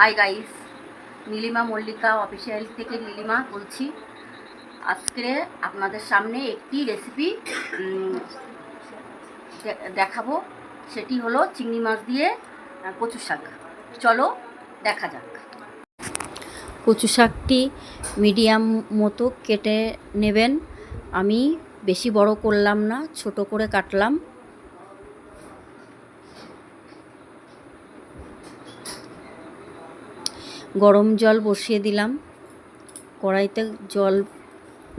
Hi guys Nilima Mallika official থেকে নীলিমা বলছি। আজকে আপনাদের সামনে একটি রেসিপি দেখাবো। সেটি হলো চিংড়ি মাছ দিয়ে কচু শাক। চলো, দেখা যাক। কচু শাকটি মিডিয়াম মতো কেটে নেবেন। আমি বেশি বড় করলাম না, ছোট করে কাটলাম। গরম জল বসিয়ে দিলাম। কড়াইতে জল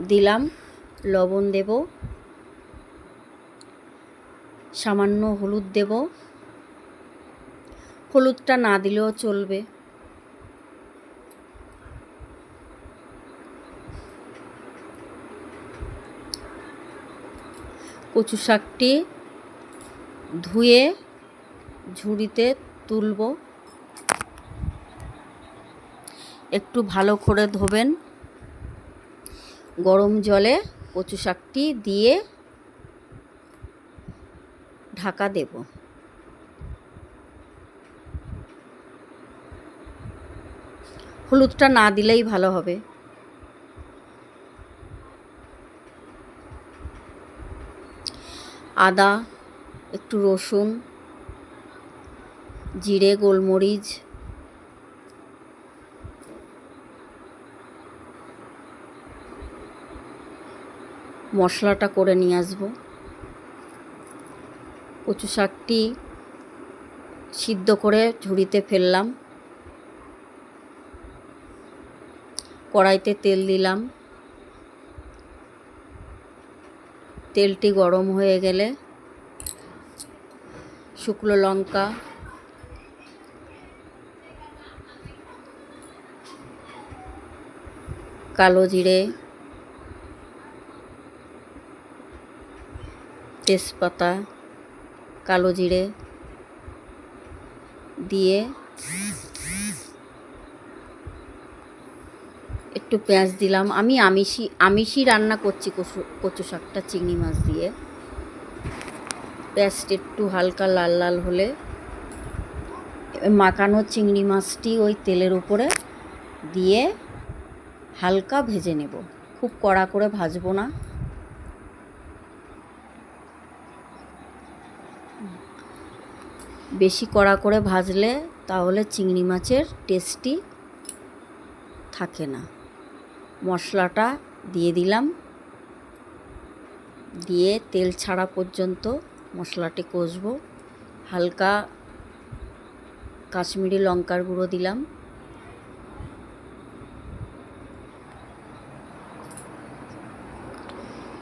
দিলাম, লবণ দেব, সামান্য হলুদ দেব। হলুদটা না দিলেও চলবে। কচু শাকটি ধুয়ে ঝুড়িতে তুলব। একটু ভালো করে ধোবেন। গরম জলে কচু শাকটি দিয়ে ঢাকা দেব। হলুদটা না দিলেই ভালো হবে। আদা, একটু রসুন, জিরে, গোলমরিচ মশলাটা করে নিয়ে আসব। কচু শাকটি সিদ্ধ করে ঝুড়িতে ফেললাম। কড়াইতে তেল দিলাম। তেলটি গরম হয়ে গেলে শুকনো লঙ্কা, কালো জিরে তেজপাতা, কালো জিরে দিয়ে একটু পেঁয়াজ দিলাম। আমি আমিষি আমিষই রান্না করছি কচু কচু শাকটা, চিংড়ি মাছ দিয়ে। পেঁয়াজটা একটু হালকা লাল লাল হলে মাখানো চিংড়ি মাছটি ওই তেলের উপরে দিয়ে হালকা ভেজে নেব। খুব কড়া করে ভাজবো না। বেশি কড়া করে ভাজলে তাহলে চিংড়ি মাছের টেস্টি থাকে না। মশলাটা দিয়ে দিলাম। দিয়ে তেল ছাড়া পর্যন্ত মশলাটি কষবো। হালকা কাশ্মীরি লঙ্কার গুঁড়ো দিলাম।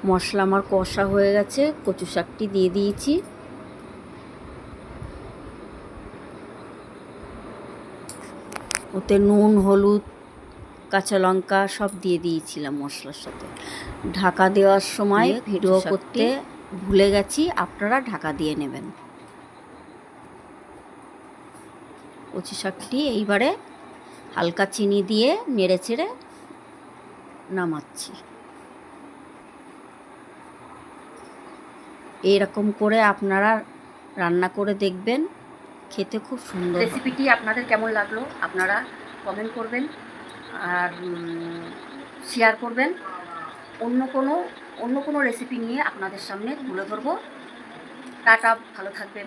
মশলা আমার কষা হয়ে গেছে কচু শাকটি দিয়ে দিয়েছি। ওতে নুন হলুদ কাঁচা লঙ্কা সব দিয়ে দিয়েছিলাম মশলার সাথে। ঢাকা দেওয়ার সময় ভিডিও করতে ভুলে গেছি আপনারা ঢাকা দিয়ে নেবেন। কচু শাকটি এইবারে হালকা চিনি দিয়ে নেড়ে চেড়ে নামাচ্ছি। এরকম করে আপনারা রান্না করে দেখবেন। খেতে খুব সুন্দর রেসিপিটি আপনাদের কেমন লাগল? আপনারা কমেন্ট করবেন আর শেয়ার করবেন। অন্য কোনো অন্য কোনো রেসিপি নিয়ে আপনাদের সামনে তুলে ধরবো। টাটা, ভালো থাকবেন।